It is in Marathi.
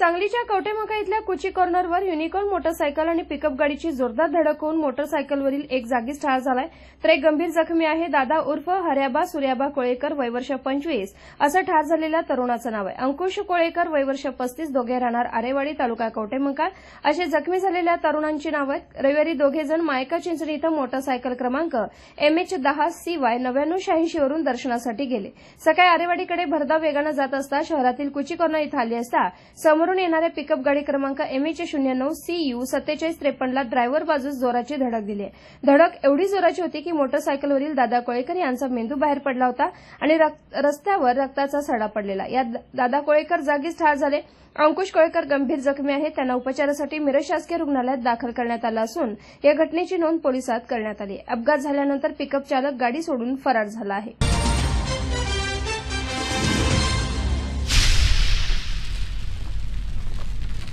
सांगलीच्या कवटेमका इथल्या कुची कॉर्नरवर युनिकॉर्न मोटरसायकल आणि पिकअप गाडीची जोरदार धडक होऊन मोटरसायकलवरील एक जागीच ठार झालाय. तर एक गंभीर जखमी आहे दादा उर्फ हर्याबा सूर्याबा कोळेकर वयवर्ष पंचवीस. असं ठार झालेल्या तरुणाचं नाव आहे. अंकुश कोळेकर वयवर्ष पस्तीस दोघे राहणार आरेवाडी तालुका कवटेमंकाळ असे जखमी झालेल्या तरुणांची नावं आहेत. रविवारी दोघे जण मायका चिंचणी इथं मोटरसायकल क्रमांक एम एच दहा सी वाय नव्याण्णव शहाऐंशीवरून दर्शनासाठी गेले. सकाळी आरेवाडीकडे भरधाव वेगानं जात असता शहरातील कुची कॉर्नर इथं आली असता समोर समोरून येणाऱ्या पिकअप गाडी क्रमांक एमएच शून्य नऊ सी यू सत्तेचाळीस त्रेपन्नला ड्रायव्हर बाजूस जोराची धडक दिली धडक एवढी जोराची होती की मोटरसायकलवरील दादा कोळेकर यांचा मेंदू बाहेर पडला होता आणि रक्त- रस्त्यावर रक्ताचा सडा पडलेला. यात दादा कोळेकर जागीच ठार झाले. अंकुश कोळेकर गंभीर जखमी आहे त्यांना उपचारासाठी मिरज शासकीय रुग्णालयात दाखल करण्यात आलं असून या घटनेची नोंद पोलिसात करण्यात आली अपघात झाल्यानंतर पिकअप चालक गाडी सोडून फरार झाला आहे.